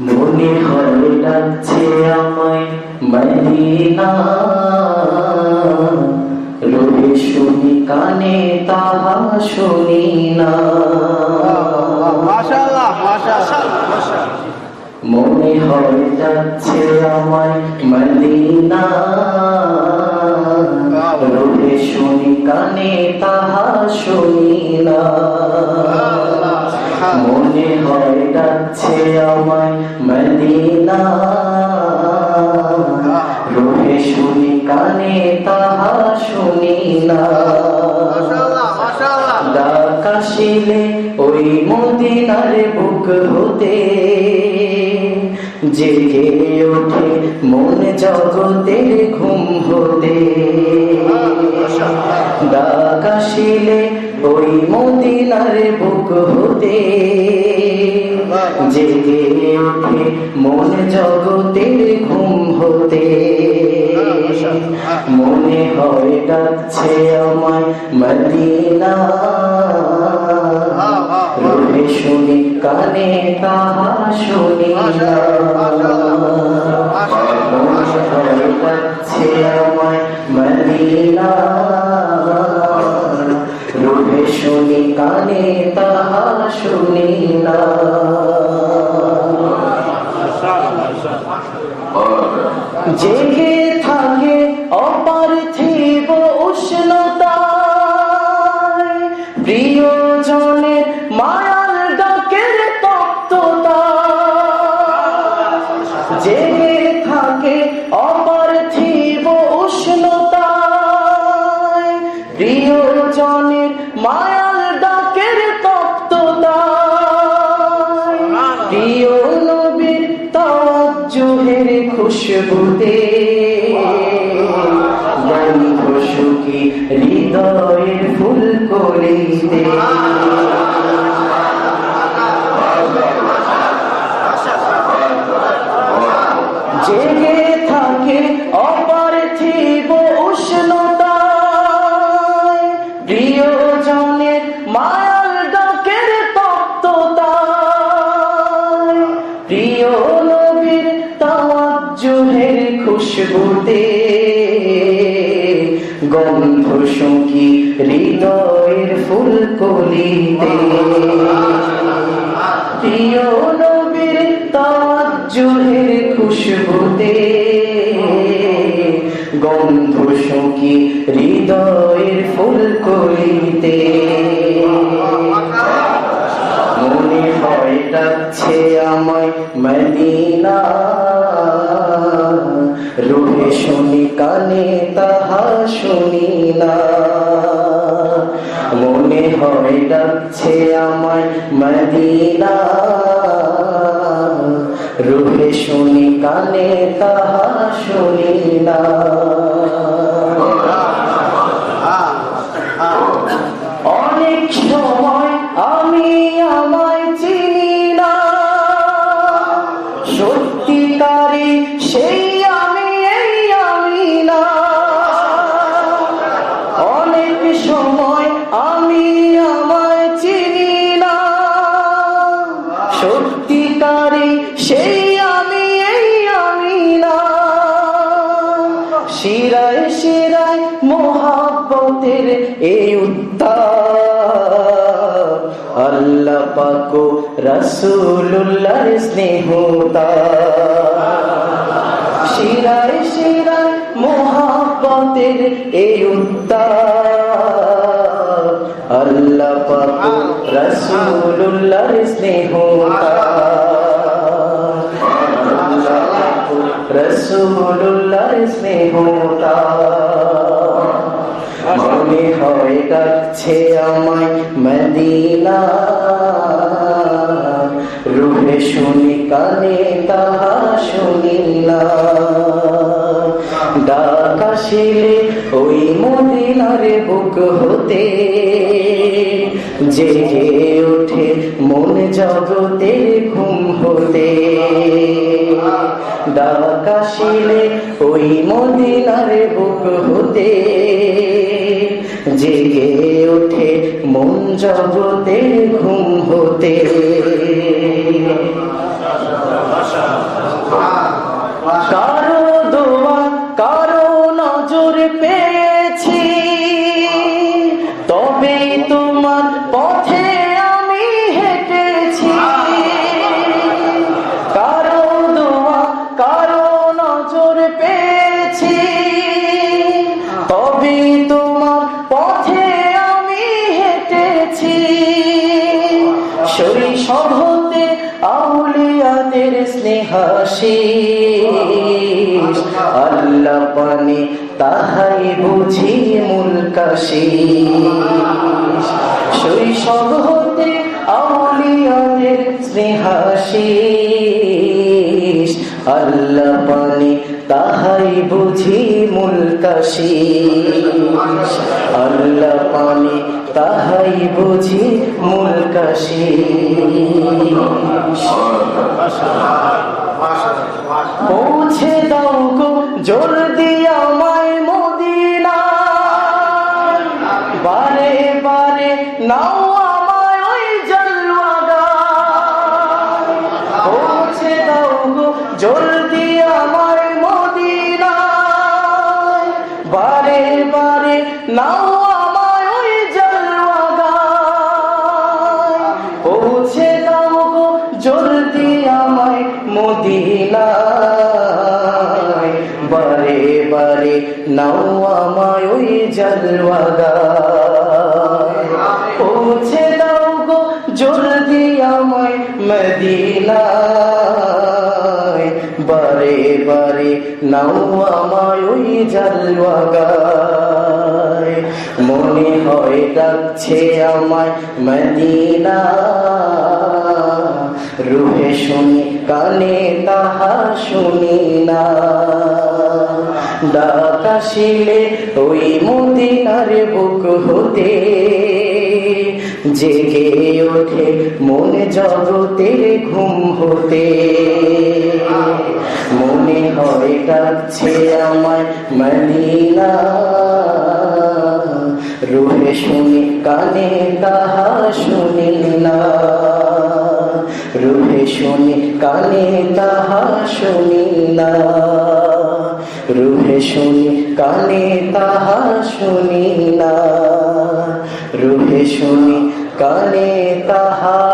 মনে হয় ডাকছে আমায় মদিনা রবে শুনি কানে তাহা শুনি না। মনে হয় যাচ্ছে আমায় মদিনা রবে শুনি কানে তাহা শুনি না। মনে হয় যাচ্ছে আমায় মদিনা। রবে শুনি কানে তাহা শুনি না। ডাকাশিলে ওই মদিনার বুক হতে। জেগে ওঠে মন জগতের ঘুম হতে। ডাকাশিলে ওই মদিনার বুক হতে জেগে ওঠে মন জগতের ঘুম হতে। মনে হয় ডাকছে আমায় মদিনা। রোহে শুনি, কানে তাহা শুনি মনে হয় ডাকছে জেগে থাকে অপার্থিব উষ্ণতায়। প্রিয়জনের মায়ার ডাকের তপ্ততা জেগে থাকে অপার্থিব তাজ্জুহের খুশবুতে গন্ধ হৃদয়ের ফুল করিতে জেগে তাজ্জুহের খুশবুতে। গন্ধ শুকি হৃদয়ের ফুল কলিতে প্রিয় নবীর তাজ্জুহের খুশবুতে। গন্ধ শুকি হৃদয়ের ফুল কলিতে মনে হয় ডাকছে আমায় মদিনা রুহে শুনি, কানে তাহা শুনি না। মনে হয় ডাকছে আমার মদিনা। রোগে শুনি, কানে তাহা শুনি না। শিরায় শিরায় মোহাব্বতের এই উত্তাপ আল্লাহ পাকো রসুল্লাহর স্নেহতা। শিরায় শিরায় মোহাব্বতের এই উত্তাপ আল্লাহ পাকো রসুল্লাহর স্নেহতা। রসুল্লাহর স্নেহতা। মনে হয় ডাকছে আমায় মদিনা। রুহে শুনি কানে তাহা শুনি ডাকাশিলে ওই মদিনার বুক হতে। জেগে ওঠে মন জগতের ঘুম হতে। ডাকাশিলে ওই মদিনার বুক হতে। জেগে ওঠে মন জগতের ঘুম হতে। নজর পেয়েছি। তবে তোমার পথে আমি হেঁটেছি। কারও দোয়া, কারও নজর পেয়েছি। তবে তোমার পথে আমি হেঁটেছি। শৈশব হতে আউলিয়াদের স্নেহাশী আল্লাহ পানি তাহাই বুঝি মূল কাশি শৈশব হতে আউলিয়াদের স্নেহাশিস আল্লাহ পানে তাহাই বুঝি মূল কাশিস আল্লাহ পানে তাহাই বুঝি মূল পৌঁছে দাও গো, জোর দিয়া আমায় মদিনা। বারে বারে নাও আমায় দাও জোর বারে নাও আমায় ওই জলওয়াগা পৌঁছে দাও গো জলদি আমায় মদিনায়। বারে বারে নাও আমায় ওই জলওয়াগায়। পৌঁছে দাও গো জলদি আমায় মদিনায়। নাও আমায় ওই জলওয়াগায়। মনে হয় ডাকছে আমায় মদিনা। রুহে শুনি, কানে তাহা শুনি না। ডাকাশিলে ওই মদিনার বুক হতে জেগে ওঠে মনে জগতের ঘুম হতে। মনে হয় ডাকছে আমায় মদিনা রুহে শুনি কানে তাহা শুনি না রুহে শুনি কানে তাহা শুনি না রুহে শুনি কানে তাহা শুনি না রুহে শুনি কানে তাহা